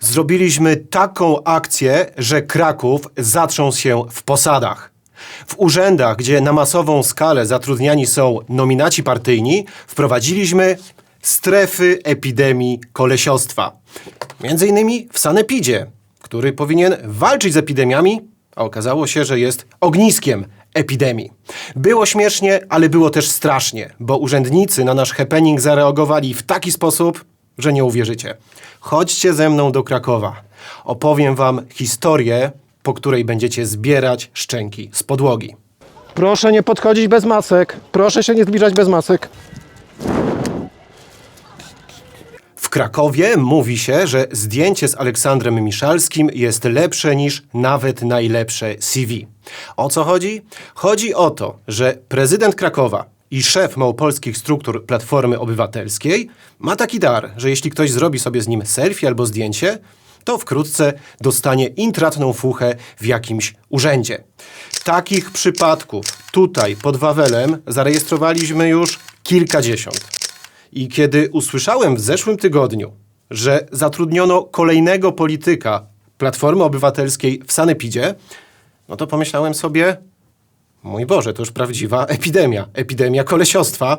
Zrobiliśmy taką akcję, że Kraków zatrząsł się w posadach. W urzędach, gdzie na masową skalę zatrudniani są nominaci partyjni, wprowadziliśmy strefy epidemii kolesiostwa. Między innymi w Sanepidzie, który powinien walczyć z epidemiami, a okazało się, że jest ogniskiem epidemii. Było śmiesznie, ale było też strasznie, bo urzędnicy na nasz happening zareagowali w taki sposób, że nie uwierzycie. Chodźcie ze mną do Krakowa. Opowiem wam historię, po której będziecie zbierać szczęki z podłogi. Proszę nie podchodzić bez masek. Proszę się nie zbliżać bez masek. W Krakowie mówi się, że zdjęcie z Aleksandrem Miszalskim jest lepsze niż nawet najlepsze CV. O co chodzi? Chodzi o to, że prezydent Krakowa i szef małopolskich struktur Platformy Obywatelskiej ma taki dar, że jeśli ktoś zrobi sobie z nim selfie albo zdjęcie, to wkrótce dostanie intratną fuchę w jakimś urzędzie. Takich przypadków tutaj pod Wawelem zarejestrowaliśmy już kilkadziesiąt. I kiedy usłyszałem w zeszłym tygodniu, że zatrudniono kolejnego polityka Platformy Obywatelskiej w Sanepidzie, no to pomyślałem sobie, mój Boże, to już prawdziwa epidemia. Epidemia kolesiostwa.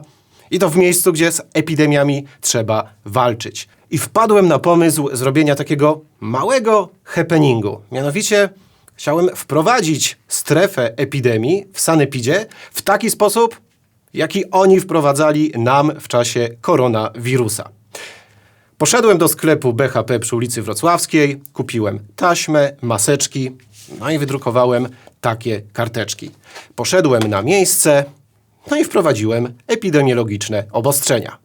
I to w miejscu, gdzie z epidemiami trzeba walczyć. I wpadłem na pomysł zrobienia takiego małego happeningu. Mianowicie chciałem wprowadzić strefę epidemii w Sanepidzie w taki sposób, jaki oni wprowadzali nam w czasie koronawirusa. Poszedłem do sklepu BHP przy ulicy Wrocławskiej, kupiłem taśmę, maseczki, no i wydrukowałem takie karteczki. Poszedłem na miejsce, no i wprowadziłem epidemiologiczne obostrzenia.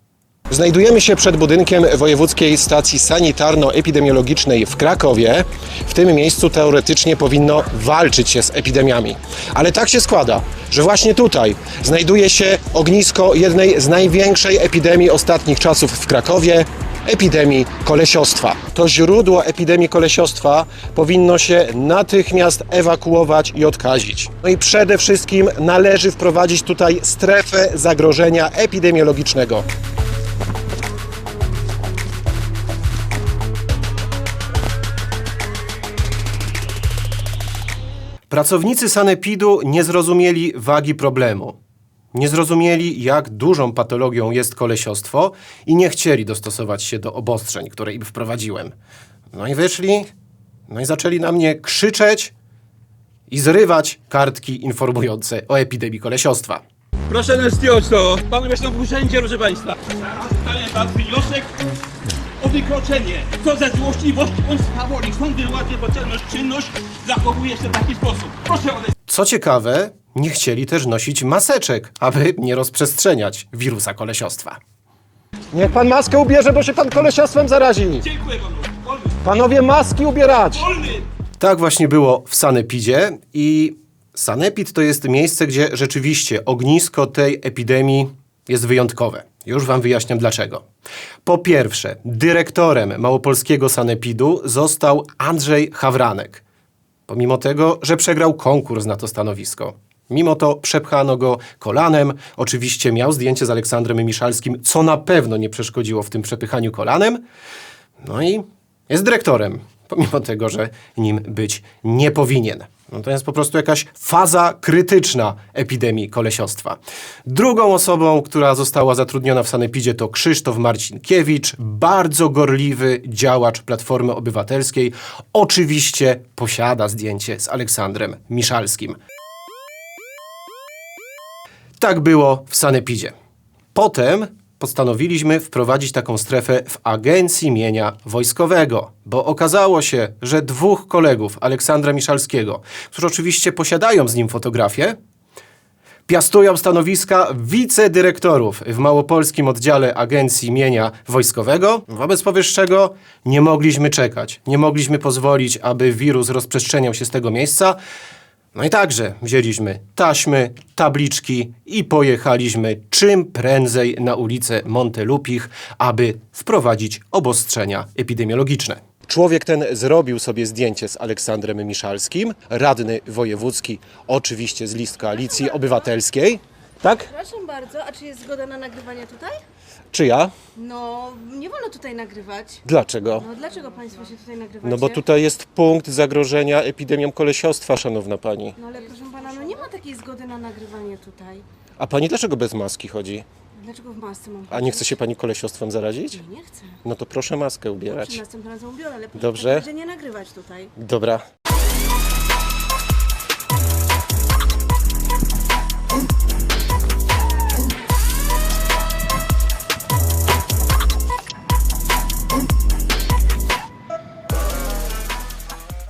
Znajdujemy się przed budynkiem Wojewódzkiej Stacji Sanitarno-Epidemiologicznej w Krakowie. W tym miejscu teoretycznie powinno walczyć się z epidemiami. Ale tak się składa, że właśnie tutaj znajduje się ognisko jednej z największej epidemii ostatnich czasów w Krakowie epidemii kolesiostwa. To źródło epidemii kolesiostwa powinno się natychmiast ewakuować i odkazić. No i przede wszystkim należy wprowadzić tutaj strefę zagrożenia epidemiologicznego. Pracownicy Sanepidu nie zrozumieli wagi problemu. Nie zrozumieli, jak dużą patologią jest kolesiostwo i nie chcieli dostosować się do obostrzeń, które im wprowadziłem. No i wyszli, no i zaczęli na mnie krzyczeć i zrywać kartki informujące o epidemii kolesiostwa. Proszę nas zdjąć to. Panu jestem w urzędzie, proszę państwa. Zostanie pan wniosek o wykroczenie. Co za złośliwość bądź swawoli. Sądy ładnie poczynność czynność zachowuje się w taki sposób. Proszę odejść. Co ciekawe, nie chcieli też nosić maseczek, aby nie rozprzestrzeniać wirusa kolesiostwa. Niech pan maskę ubierze, bo się pan kolesiostwem zarazi. Dziękuję panu. Wolny. Panowie, maski ubierać. Wolny. Tak właśnie było w Sanepidzie i Sanepid to jest miejsce, gdzie rzeczywiście ognisko tej epidemii jest wyjątkowe. Już wam wyjaśniam dlaczego. Po pierwsze, dyrektorem małopolskiego Sanepidu został Andrzej Hawranek. Pomimo tego, że przegrał konkurs na to stanowisko. Mimo to przepchano go kolanem. Oczywiście miał zdjęcie z Aleksandrem Miszalskim, co na pewno nie przeszkodziło w tym przepychaniu kolanem. No i jest dyrektorem, pomimo tego, że nim być nie powinien. No to jest po prostu jakaś faza krytyczna epidemii kolesiostwa. Drugą osobą, która została zatrudniona w Sanepidzie to Krzysztof Marcinkiewicz, bardzo gorliwy działacz Platformy Obywatelskiej. Oczywiście posiada zdjęcie z Aleksandrem Miszalskim. Tak było w Sanepidzie. Potem postanowiliśmy wprowadzić taką strefę w Agencji Mienia Wojskowego, bo okazało się, że dwóch kolegów Aleksandra Miszalskiego, którzy oczywiście posiadają z nim fotografię, piastują stanowiska wicedyrektorów w małopolskim oddziale Agencji Mienia Wojskowego. Wobec powyższego nie mogliśmy czekać, nie mogliśmy pozwolić, aby wirus rozprzestrzeniał się z tego miejsca. No i także wzięliśmy taśmy, tabliczki i pojechaliśmy czym prędzej na ulicę Montelupich, aby wprowadzić obostrzenia epidemiologiczne. Człowiek ten zrobił sobie zdjęcie z Aleksandrem Miszalskim, radny wojewódzki, oczywiście z list Koalicji Obywatelskiej. Tak? Przepraszam bardzo, a czy jest zgoda na nagrywanie tutaj? Czyja? No, nie wolno tutaj nagrywać. Dlaczego? No dlaczego Państwo się tutaj nagrywacie? No bo tutaj jest punkt zagrożenia epidemią kolesiostwa, szanowna pani. No ale proszę Pana, no nie ma takiej zgody na nagrywanie tutaj. A pani dlaczego bez maski chodzi? Dlaczego w masce mam A nie chce się pani kolesiostwem zarazić? Nie, nie chcę. No to proszę maskę ubierać. Przy następnym razem ubiorę, ale proszę Dobrze. powiedzieć, że nie nagrywać tutaj. Dobra.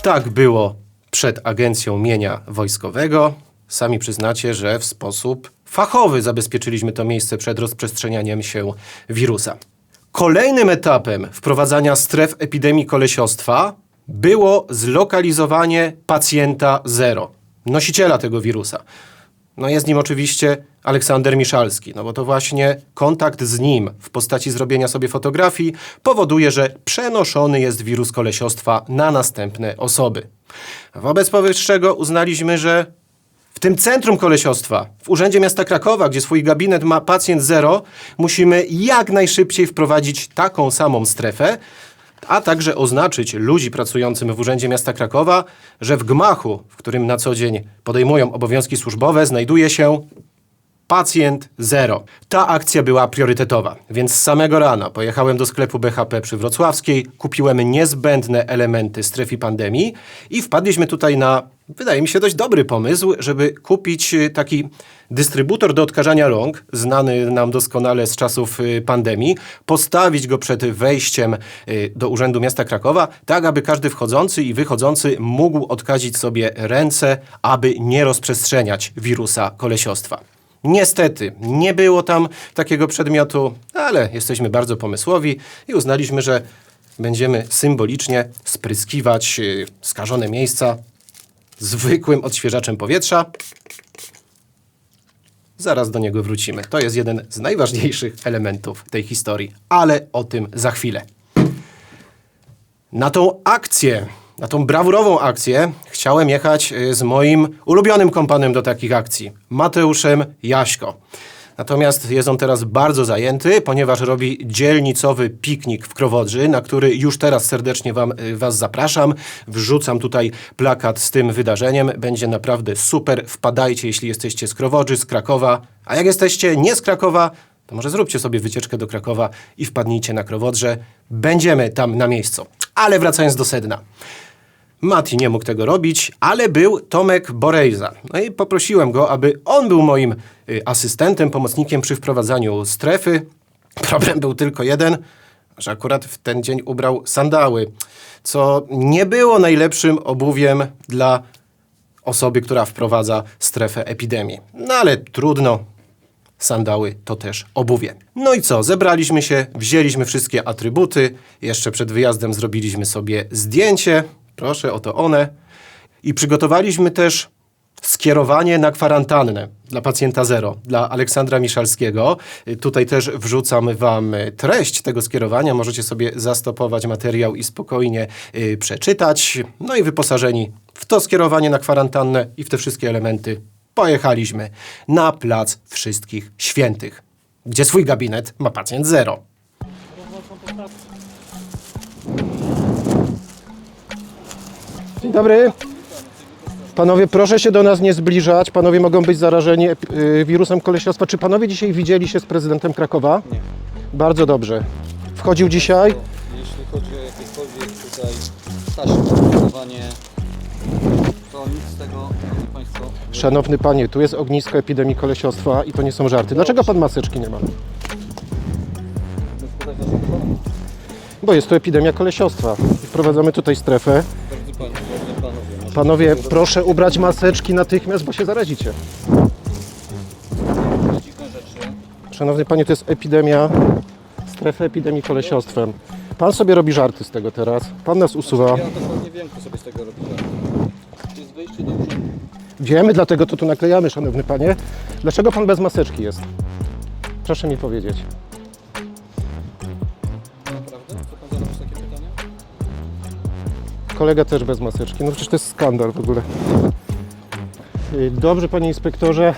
Tak było przed Agencją Mienia Wojskowego. Sami przyznacie, że w sposób fachowy zabezpieczyliśmy to miejsce przed rozprzestrzenianiem się wirusa. Kolejnym etapem wprowadzania stref epidemii kolesiostwa było zlokalizowanie pacjenta zero, nosiciela tego wirusa. No jest nim oczywiście Aleksander Miszalski, no bo to właśnie kontakt z nim w postaci zrobienia sobie fotografii powoduje, że przenoszony jest wirus kolesiostwa na następne osoby. Wobec powyższego uznaliśmy, że w tym centrum kolesiostwa, w Urzędzie Miasta Krakowa, gdzie swój gabinet ma pacjent zero, musimy jak najszybciej wprowadzić taką samą strefę, a także oznaczyć ludzi pracującym w Urzędzie Miasta Krakowa, że w gmachu, w którym na co dzień podejmują obowiązki służbowe, znajduje się pacjent zero. Ta akcja była priorytetowa, więc z samego rana pojechałem do sklepu BHP przy Wrocławskiej, kupiłem niezbędne elementy strefy pandemii i wpadliśmy tutaj na, wydaje mi się, dość dobry pomysł, żeby kupić y, taki dystrybutor do odkażania rąk, znany nam doskonale z czasów y, pandemii, postawić go przed wejściem y, do Urzędu Miasta Krakowa, tak aby każdy wchodzący i wychodzący mógł odkazić sobie ręce, aby nie rozprzestrzeniać wirusa kolesiostwa. Niestety, nie było tam takiego przedmiotu, ale jesteśmy bardzo pomysłowi i uznaliśmy, że będziemy symbolicznie spryskiwać y, skażone miejsca zwykłym odświeżaczem powietrza. Zaraz do niego wrócimy. To jest jeden z najważniejszych elementów tej historii, ale o tym za chwilę. Na tą akcję, na tą brawurową akcję chciałem jechać y, z moim ulubionym kompanem do takich akcji, Mateuszem Jaśko. Natomiast jest on teraz bardzo zajęty, ponieważ robi dzielnicowy piknik w Krowodrzy, na który już teraz serdecznie wam, y, Was zapraszam. Wrzucam tutaj plakat z tym wydarzeniem. Będzie naprawdę super. Wpadajcie, jeśli jesteście z Krowodrzy, z Krakowa. A jak jesteście nie z Krakowa, to może zróbcie sobie wycieczkę do Krakowa i wpadnijcie na Krowodrze. Będziemy tam na miejscu. Ale wracając do sedna. Mati nie mógł tego robić, ale był Tomek Borejza. No i poprosiłem go, aby on był moim y, asystentem, pomocnikiem przy wprowadzaniu strefy. Problem był tylko jeden, że akurat w ten dzień ubrał sandały, co nie było najlepszym obuwiem dla osoby, która wprowadza strefę epidemii. No ale trudno, sandały to też obuwie. No i co? Zebraliśmy się, wzięliśmy wszystkie atrybuty. Jeszcze przed wyjazdem zrobiliśmy sobie zdjęcie. Proszę, oto one. I przygotowaliśmy też skierowanie na kwarantannę dla pacjenta zero, dla Aleksandra Miszalskiego. Tutaj też wrzucam Wam treść tego skierowania. Możecie sobie zastopować materiał i spokojnie y, przeczytać. No i wyposażeni w to skierowanie na kwarantannę i w te wszystkie elementy pojechaliśmy na Plac Wszystkich Świętych, gdzie swój gabinet ma pacjent zero. Dzień dobry. Panowie, proszę się do nas nie zbliżać. Panowie mogą być zarażeni y, wirusem kolesiostwa. Czy panowie dzisiaj widzieli się z prezydentem Krakowa? Nie. Bardzo dobrze. Wchodził dzisiaj? Jeśli chodzi o jakiekolwiek tutaj taśmy, to nic z tego, drodzy Państwo, Szanowny panie, tu jest ognisko epidemii kolesiostwa i to nie są żarty. Dlaczego pan maseczki nie ma? Bo jest tu epidemia kolesiostwa. Wprowadzamy tutaj strefę. Panowie, proszę ubrać maseczki natychmiast, bo się zarazicie. Szanowny panie, to jest epidemia, strefa epidemii kolesiostwem. Pan sobie robi żarty z tego teraz. Pan nas usuwa. Ja dokładnie wiem, kto sobie z tego robi. To jest wejście do urzędu. Wiemy, dlatego to tu naklejamy, szanowny panie. Dlaczego pan bez maseczki jest? Proszę mi powiedzieć. Kolega też bez maseczki. No przecież to jest skandal w ogóle. Yy, Dobrze, panie inspektorze.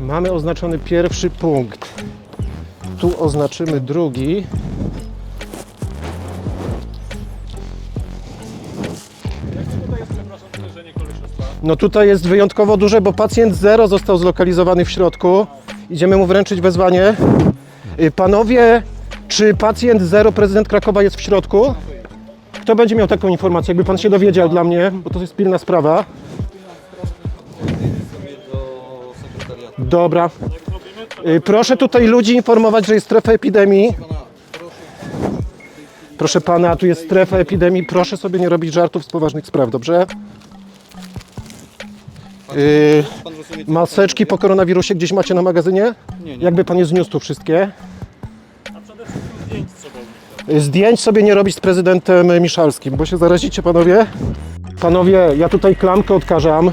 Mamy oznaczony pierwszy punkt. Tu oznaczymy drugi. No tutaj jest wyjątkowo duże, bo pacjent zero został zlokalizowany w środku. Idziemy mu wręczyć wezwanie. Y, Panowie, czy pacjent zero, prezydent Krakowa jest w środku? Kto będzie miał taką informację? Jakby pan się dowiedział dla mnie, bo to jest pilna sprawa. sobie do sekretariatu. Dobra. Y, Proszę tutaj ludzi informować, że jest strefa epidemii. Proszę pana, tu jest strefa epidemii. Proszę sobie nie robić żartów z poważnych spraw, dobrze? Y, Pan rozumie, co Maseczki po koronawirusie gdzieś macie na magazynie? Nie, nie. Jakby pan je zniósł tu wszystkie? Zdjęć sobie nie robić z prezydentem Miszalskim, bo się zarazicie panowie. Panowie, ja tutaj klamkę odkażam.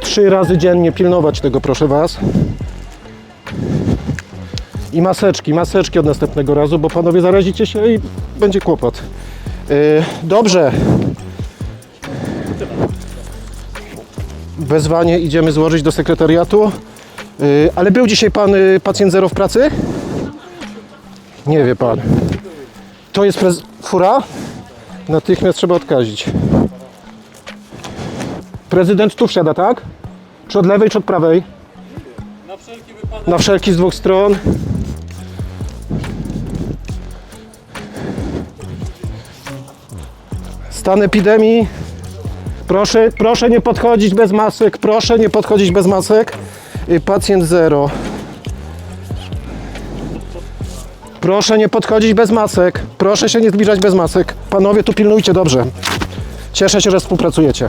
Trzy razy dziennie pilnować tego, proszę was. I maseczki, maseczki od następnego razu, bo panowie zarazicie się i będzie kłopot. Yy, dobrze. Wezwanie idziemy złożyć do sekretariatu. Yy, ale był dzisiaj pan y, pacjent zero w pracy? Nie wie pan. To jest prez... fura? Natychmiast trzeba odkazić. Prezydent tu wsiada, tak? Czy od lewej, czy od prawej? Na wszelki z dwóch stron. Stan epidemii. Proszę, proszę nie podchodzić bez masek. Proszę nie podchodzić bez masek. Y, Pacjent zero. Proszę nie podchodzić bez masek. Proszę się nie zbliżać bez masek. Panowie, tu pilnujcie dobrze. Cieszę się, że współpracujecie.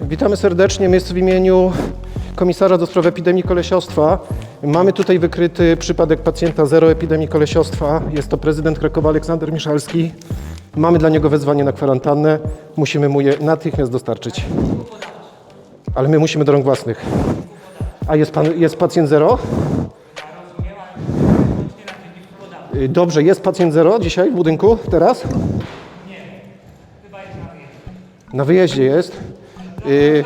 Witamy serdecznie. Jest w imieniu komisarza do spraw epidemii kolesiostwa. Mamy tutaj wykryty przypadek pacjenta zero epidemii kolesiostwa. Jest to prezydent Krakowa Aleksander Miszalski. Mamy dla niego wezwanie na kwarantannę. Musimy mu je natychmiast dostarczyć. Ale my musimy do rąk własnych. A jest, pan, jest pacjent zero? Dobrze, jest pacjent zero dzisiaj w budynku teraz? Na wyjeździe jest. Y,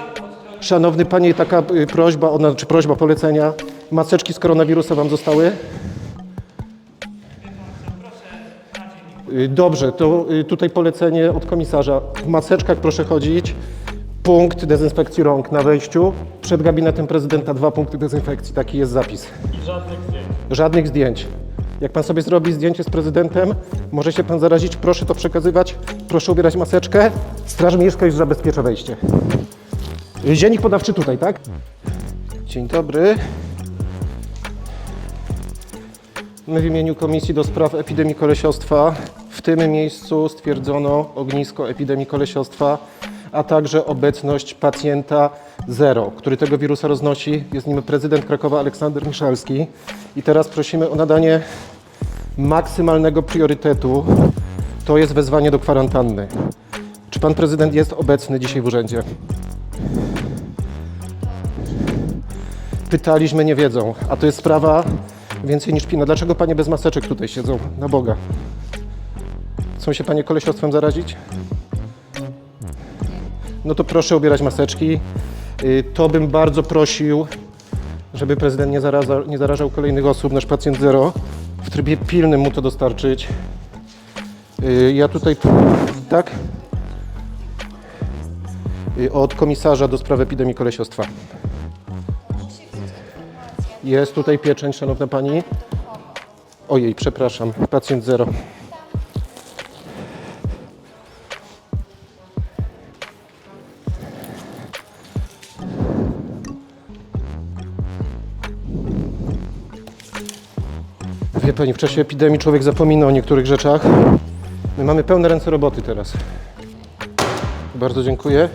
Szanowny panie, taka y, prośba, czy prośba polecenia. Maseczki z koronawirusa wam zostały? Dobrze, to y, tutaj polecenie od komisarza. W maseczkach proszę chodzić. Punkt dezynfekcji rąk na wejściu. Przed gabinetem prezydenta dwa punkty dezynfekcji. Taki jest zapis. żadnych zdjęć. Żadnych zdjęć. Jak pan sobie zrobi zdjęcie z prezydentem, może się pan zarazić. Proszę to przekazywać. Proszę ubierać maseczkę. Straż Miejska już zabezpiecza wejście. Y, Dziennik podawczy tutaj, tak? Dzień dobry. My w imieniu Komisji do Spraw Epidemii Kolesiostwa w tym miejscu stwierdzono ognisko epidemii kolesiostwa, a także obecność pacjenta zero, który tego wirusa roznosi. Jest nim prezydent Krakowa Aleksander Miszalski. I teraz prosimy o nadanie maksymalnego priorytetu. To jest wezwanie do kwarantanny. Czy pan prezydent jest obecny dzisiaj w urzędzie? Pytaliśmy, nie wiedzą. A to jest sprawa więcej niż pilna. Dlaczego panie bez maseczek tutaj siedzą? Na Boga. Chcą się panie kolesiostwem zarazić? No to proszę ubierać maseczki. Y, To bym bardzo prosił, żeby prezydent nie, zaraza, nie zarażał kolejnych osób, nasz pacjent zero. W trybie pilnym mu to dostarczyć. Y, Ja tutaj, tak? Y, Od komisarza do spraw epidemii kolesiostwa. Jest tutaj pieczęć, szanowna pani. Ojej, przepraszam, pacjent zero. Wie pani, w czasie epidemii człowiek zapomina o niektórych rzeczach. My mamy pełne ręce roboty teraz. Bardzo dziękuję.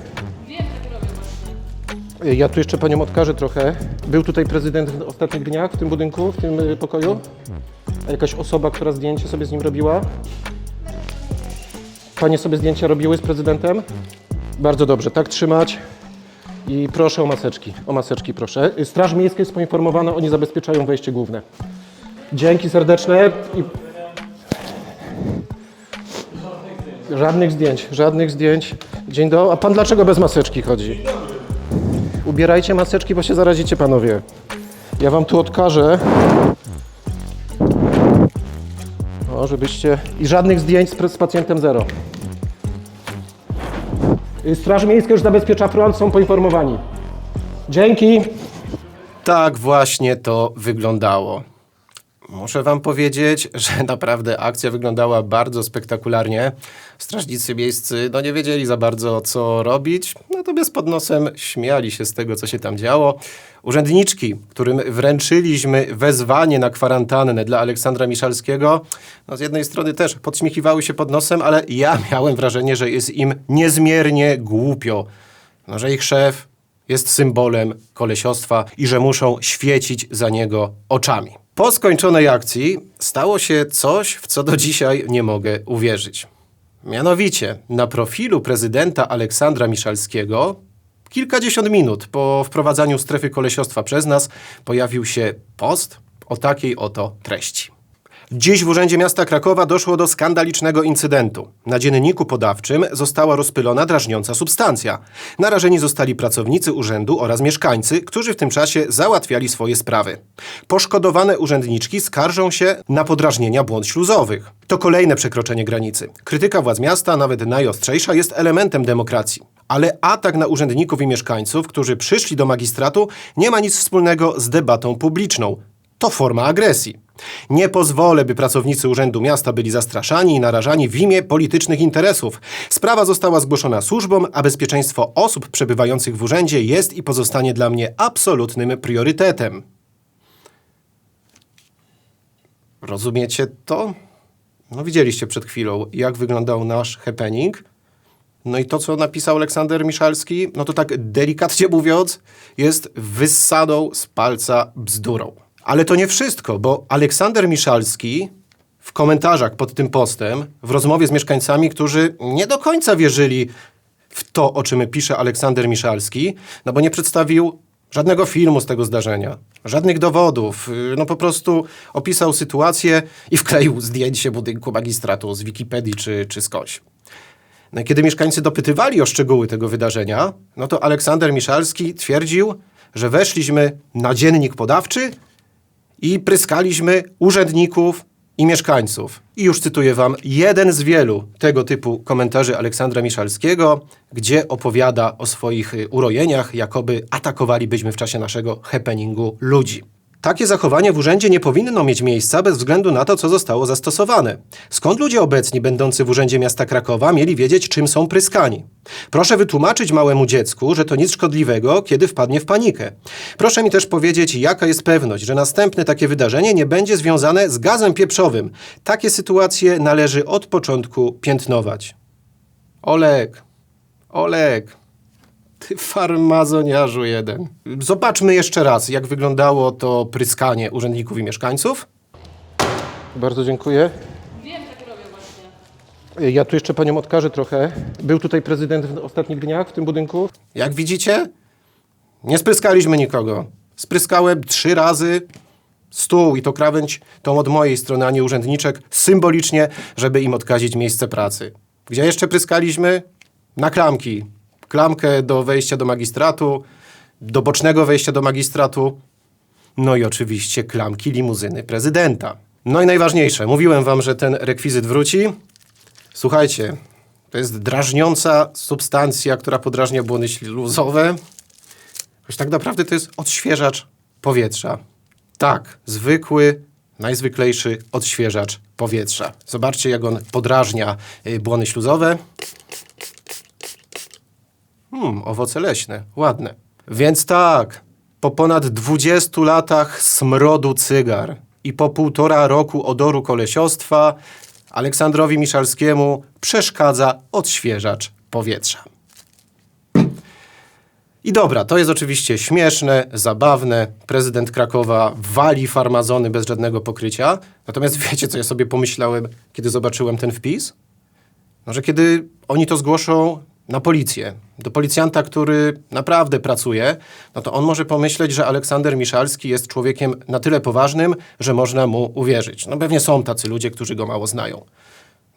Ja tu jeszcze panią odkażę trochę. Był tutaj prezydent w ostatnich dniach w tym budynku, w tym y, pokoju? A jakaś osoba, która zdjęcie sobie z nim robiła? Panie sobie zdjęcia robiły z prezydentem? Bardzo dobrze, tak trzymać. I proszę o maseczki. O maseczki proszę. Y, Straż Miejska jest poinformowana, oni zabezpieczają wejście główne. Dzięki serdeczne. I... Żadnych zdjęć, żadnych zdjęć. Dzień dobry. A pan dlaczego bez maseczki chodzi? Ubierajcie maseczki, bo się zarazicie, panowie. Ja wam tu odkażę. O, żebyście... I żadnych zdjęć z, z pacjentem zero. Y, Straż Miejska już zabezpiecza front, są poinformowani. Dzięki. Tak właśnie to wyglądało. Muszę wam powiedzieć, że naprawdę akcja wyglądała bardzo spektakularnie. Strażnicy miejscy no nie wiedzieli za bardzo co robić, natomiast pod nosem śmiali się z tego, co się tam działo. Urzędniczki, którym wręczyliśmy wezwanie na kwarantannę dla Aleksandra Miszalskiego, no z jednej strony też podśmiechiwały się pod nosem, ale ja miałem wrażenie, że jest im niezmiernie głupio. No, że ich szef jest symbolem kolesiostwa i że muszą świecić za niego oczami. Po skończonej akcji stało się coś, w co do dzisiaj nie mogę uwierzyć. Mianowicie na profilu prezydenta Aleksandra Miszalskiego kilkadziesiąt minut po wprowadzaniu strefy kolesiostwa przez nas pojawił się post o takiej oto treści. Dziś w Urzędzie Miasta Krakowa doszło do skandalicznego incydentu. Na dzienniku podawczym została rozpylona drażniąca substancja. Narażeni zostali pracownicy urzędu oraz mieszkańcy, którzy w tym czasie załatwiali swoje sprawy. Poszkodowane urzędniczki skarżą się na podrażnienia błąd śluzowych. To kolejne przekroczenie granicy. Krytyka władz miasta, nawet najostrzejsza, jest elementem demokracji. Ale atak na urzędników i mieszkańców, którzy przyszli do magistratu, nie ma nic wspólnego z debatą publiczną. To forma agresji. Nie pozwolę, by pracownicy Urzędu Miasta byli zastraszani i narażani w imię politycznych interesów. Sprawa została zgłoszona służbom, a bezpieczeństwo osób przebywających w urzędzie jest i pozostanie dla mnie absolutnym priorytetem. Rozumiecie to? No widzieliście przed chwilą, jak wyglądał nasz happening. No i to, co napisał Aleksander Miszalski, no to tak delikatnie mówiąc, jest wyssadą z palca bzdurą. Ale to nie wszystko, bo Aleksander Miszalski w komentarzach pod tym postem, w rozmowie z mieszkańcami, którzy nie do końca wierzyli w to, o czym pisze Aleksander Miszalski, no bo nie przedstawił żadnego filmu z tego zdarzenia, żadnych dowodów, yy, no po prostu opisał sytuację i wkleił zdjęcie budynku magistratu z Wikipedii czy, czy skądś. No kiedy mieszkańcy dopytywali o szczegóły tego wydarzenia, no to Aleksander Miszalski twierdził, że weszliśmy na dziennik podawczy i pryskaliśmy urzędników i mieszkańców. I już cytuję wam jeden z wielu tego typu komentarzy Aleksandra Miszalskiego, gdzie opowiada o swoich y, urojeniach, jakoby atakowalibyśmy w czasie naszego happeningu ludzi. Takie zachowanie w urzędzie nie powinno mieć miejsca bez względu na to, co zostało zastosowane. Skąd ludzie obecni będący w Urzędzie Miasta Krakowa mieli wiedzieć, czym są pryskani? Proszę wytłumaczyć małemu dziecku, że to nic szkodliwego, kiedy wpadnie w panikę. Proszę mi też powiedzieć, jaka jest pewność, że następne takie wydarzenie nie będzie związane z gazem pieprzowym. Takie sytuacje należy od początku piętnować. Olek, Olek, ty farmazoniarzu jeden. Zobaczmy jeszcze raz, jak wyglądało to pryskanie urzędników i mieszkańców. Bardzo dziękuję. Wiem, tak robię właśnie. Ja tu jeszcze panią odkażę trochę. Był tutaj prezydent w ostatnich dniach w tym budynku. Jak widzicie, nie spryskaliśmy nikogo. Spryskałem trzy razy stół i to krawędź tą od mojej strony, a nie urzędniczek, symbolicznie, żeby im odkazić miejsce pracy. Gdzie jeszcze pryskaliśmy? Na klamki. Klamkę do wejścia do magistratu, do bocznego wejścia do magistratu, no i oczywiście klamki limuzyny prezydenta. No i najważniejsze, mówiłem wam, że ten rekwizyt wróci. Słuchajcie, to jest drażniąca substancja, która podrażnia błony śluzowe. Choć tak naprawdę to jest odświeżacz powietrza. Tak, zwykły, najzwyklejszy odświeżacz powietrza. Zobaczcie, jak on podrażnia y, błony śluzowe. Hmm, owoce leśne, ładne. Więc tak, po ponad 20 latach smrodu cygar i po półtora roku odoru kolesiostwa Aleksandrowi Miszalskiemu przeszkadza odświeżacz powietrza. I dobra, to jest oczywiście śmieszne, zabawne. Prezydent Krakowa wali farmazony bez żadnego pokrycia. Natomiast wiecie, co ja sobie pomyślałem, kiedy zobaczyłem ten wpis? No, że kiedy oni to zgłoszą na policję, do policjanta, który naprawdę pracuje, no to on może pomyśleć, że Aleksander Miszalski jest człowiekiem na tyle poważnym, że można mu uwierzyć. No pewnie są tacy ludzie, którzy go mało znają.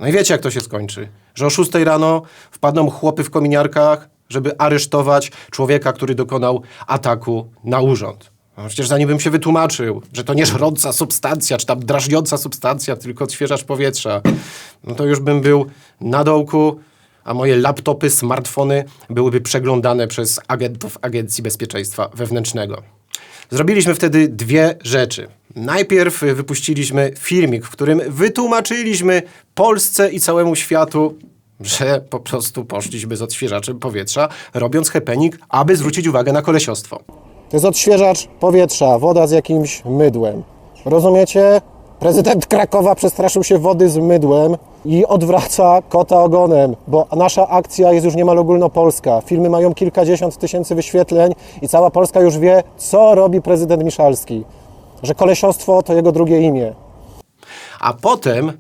No i wiecie, jak to się skończy. Że o 6 rano wpadną chłopy w kominiarkach, żeby aresztować człowieka, który dokonał ataku na urząd. No przecież zanim bym się wytłumaczył, że to nie żrąca substancja, czy tam drażniąca substancja, tylko odświeżacz powietrza, no to już bym był na dołku, a moje laptopy, smartfony byłyby przeglądane przez agentów Agencji Bezpieczeństwa Wewnętrznego. Zrobiliśmy wtedy dwie rzeczy. Najpierw wypuściliśmy filmik, w którym wytłumaczyliśmy Polsce i całemu światu, że po prostu poszliśmy z odświeżaczem powietrza, robiąc happening, aby zwrócić uwagę na kolesiostwo. To jest odświeżacz powietrza, woda z jakimś mydłem. Rozumiecie? Prezydent Krakowa przestraszył się wody z mydłem i odwraca kota ogonem, bo nasza akcja jest już niemal ogólnopolska. Filmy mają kilkadziesiąt tysięcy wyświetleń i cała Polska już wie, co robi prezydent Miszalski. Że kolesiostwo to jego drugie imię. A potem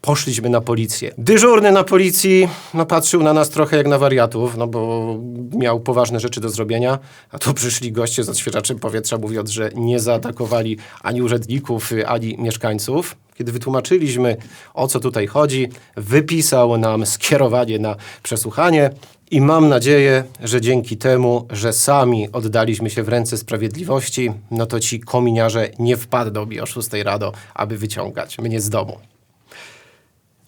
poszliśmy na policję. Dyżurny na policji no, patrzył na nas trochę jak na wariatów, no bo miał poważne rzeczy do zrobienia, a tu przyszli goście z odświeżaczem powietrza, mówiąc, że nie zaatakowali ani urzędników, ani mieszkańców. Kiedy wytłumaczyliśmy, o co tutaj chodzi, wypisał nam skierowanie na przesłuchanie i mam nadzieję, że dzięki temu, że sami oddaliśmy się w ręce sprawiedliwości, no to ci kominiarze nie wpadną mi o 6 rano, aby wyciągać mnie z domu.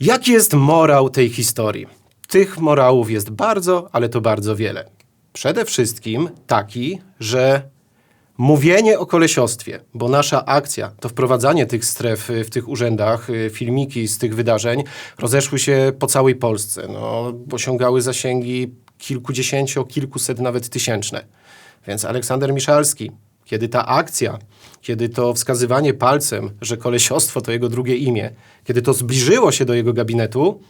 Jaki jest morał tej historii? Tych morałów jest bardzo, ale to bardzo wiele. Przede wszystkim taki, że mówienie o kolesiostwie, bo nasza akcja to wprowadzanie tych stref y, w tych urzędach, y, filmiki z tych wydarzeń rozeszły się po całej Polsce. No, osiągały zasięgi kilkudziesięcio, kilkuset nawet tysięczne. Więc Aleksander Miszalski, kiedy ta akcja, kiedy to wskazywanie palcem, że kolesiostwo to jego drugie imię, kiedy to zbliżyło się do jego gabinetu,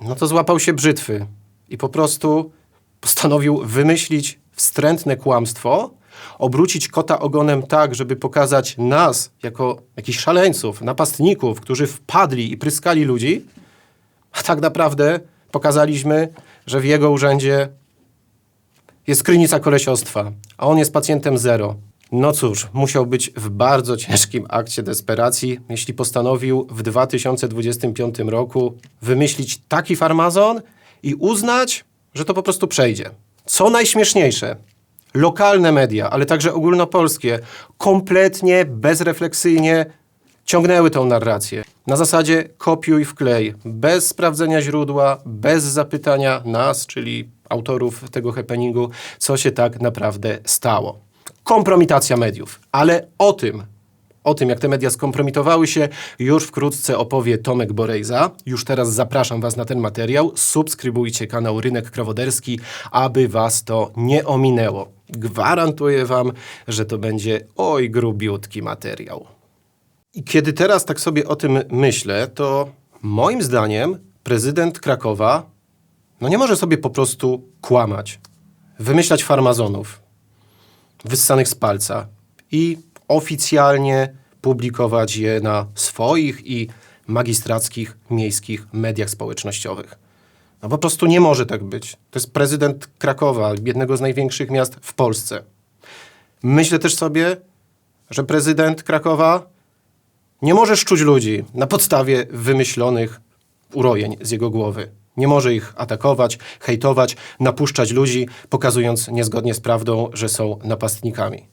no to złapał się brzytwy i po prostu postanowił wymyślić wstrętne kłamstwo, obrócić kota ogonem tak, żeby pokazać nas jako jakichś szaleńców, napastników, którzy wpadli i pryskali ludzi, a tak naprawdę pokazaliśmy, że w jego urzędzie jest krynica kolesiostwa, a on jest pacjentem zero. No cóż, musiał być w bardzo ciężkim akcie desperacji, jeśli postanowił w 2025 roku wymyślić taki farmazon i uznać, że to po prostu przejdzie. Co najśmieszniejsze, lokalne media, ale także ogólnopolskie, kompletnie bezrefleksyjnie ciągnęły tą narrację. Na zasadzie kopiuj wklej, bez sprawdzenia źródła, bez zapytania nas, czyli autorów tego happeningu, co się tak naprawdę stało. Kompromitacja mediów. Ale o tym, o tym, jak te media skompromitowały się, już wkrótce opowie Tomek Borejza. Już teraz zapraszam Was na ten materiał. Subskrybujcie kanał Rynek Krowoderski, aby Was to nie ominęło. Gwarantuję Wam, że to będzie oj grubiutki materiał. I kiedy teraz tak sobie o tym myślę, to moim zdaniem prezydent Krakowa no nie może sobie po prostu kłamać, wymyślać farmazonów wyssanych z palca i oficjalnie publikować je na swoich i magistrackich miejskich mediach społecznościowych. No po prostu nie może tak być. To jest prezydent Krakowa, jednego z największych miast w Polsce. Myślę też sobie, że prezydent Krakowa nie może szczuć ludzi na podstawie wymyślonych urojeń z jego głowy. Nie może ich atakować, hejtować, napuszczać ludzi, pokazując niezgodnie z prawdą, że są napastnikami.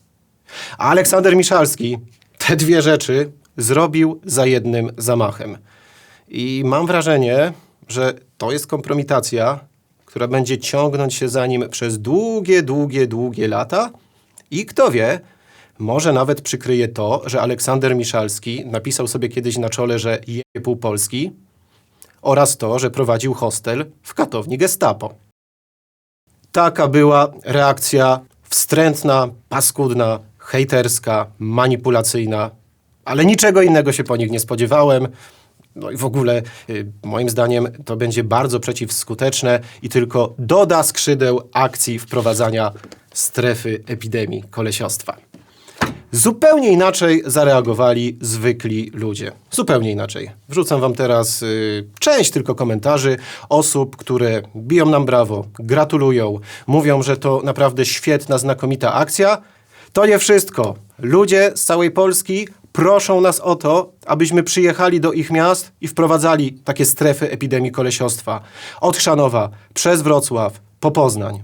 A Aleksander Miszalski te dwie rzeczy zrobił za jednym zamachem. I mam wrażenie, że to jest kompromitacja, która będzie ciągnąć się za nim przez długie, długie, długie lata. I kto wie, może nawet przykryje to, że Aleksander Miszalski napisał sobie kiedyś na czole, że je pół Polski oraz to, że prowadził hostel w katowni Gestapo. Taka była reakcja wstrętna, paskudna, hejterska, manipulacyjna, ale niczego innego się po nich nie spodziewałem. No i w ogóle, y, moim zdaniem, to będzie bardzo przeciwskuteczne i tylko doda skrzydeł akcji wprowadzania strefy epidemii kolesiostwa. Zupełnie inaczej zareagowali zwykli ludzie. Zupełnie inaczej. Wrzucam wam teraz y, część tylko komentarzy osób, które biją nam brawo, gratulują, mówią, że to naprawdę świetna, znakomita akcja. To nie wszystko. Ludzie z całej Polski proszą nas o to, abyśmy przyjechali do ich miast i wprowadzali takie strefy epidemii kolesiostwa. Od Chrzanowa, przez Wrocław, po Poznań.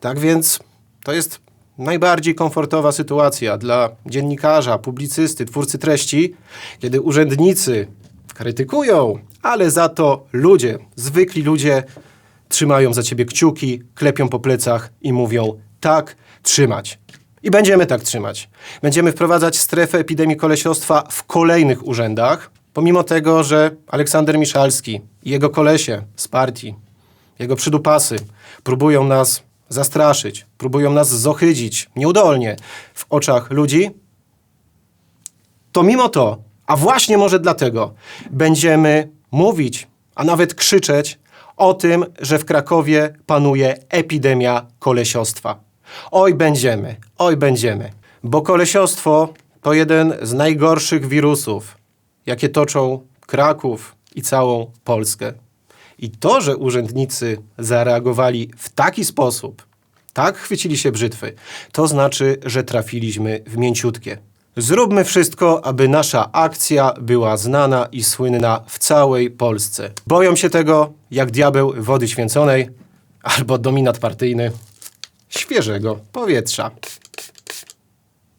Tak więc to jest najbardziej komfortowa sytuacja dla dziennikarza, publicysty, twórcy treści, kiedy urzędnicy krytykują, ale za to ludzie, zwykli ludzie trzymają za ciebie kciuki, klepią po plecach i mówią tak trzymać. I będziemy tak trzymać. Będziemy wprowadzać strefę epidemii kolesiostwa w kolejnych urzędach, pomimo tego, że Aleksander Miszalski i jego kolesie z partii, jego przydupasy próbują nas zastraszyć, próbują nas zohydzić nieudolnie w oczach ludzi, to mimo to, a właśnie może dlatego, będziemy mówić, a nawet krzyczeć o tym, że w Krakowie panuje epidemia kolesiostwa. Oj, będziemy, oj, będziemy, bo kolesiostwo to jeden z najgorszych wirusów, jakie toczą Kraków i całą Polskę. I to, że urzędnicy zareagowali w taki sposób, tak chwycili się brzytwy, to znaczy, że trafiliśmy w mięciutkie. Zróbmy wszystko, aby nasza akcja była znana i słynna w całej Polsce. Boją się tego jak diabeł wody święconej albo dominat partyjny świeżego powietrza.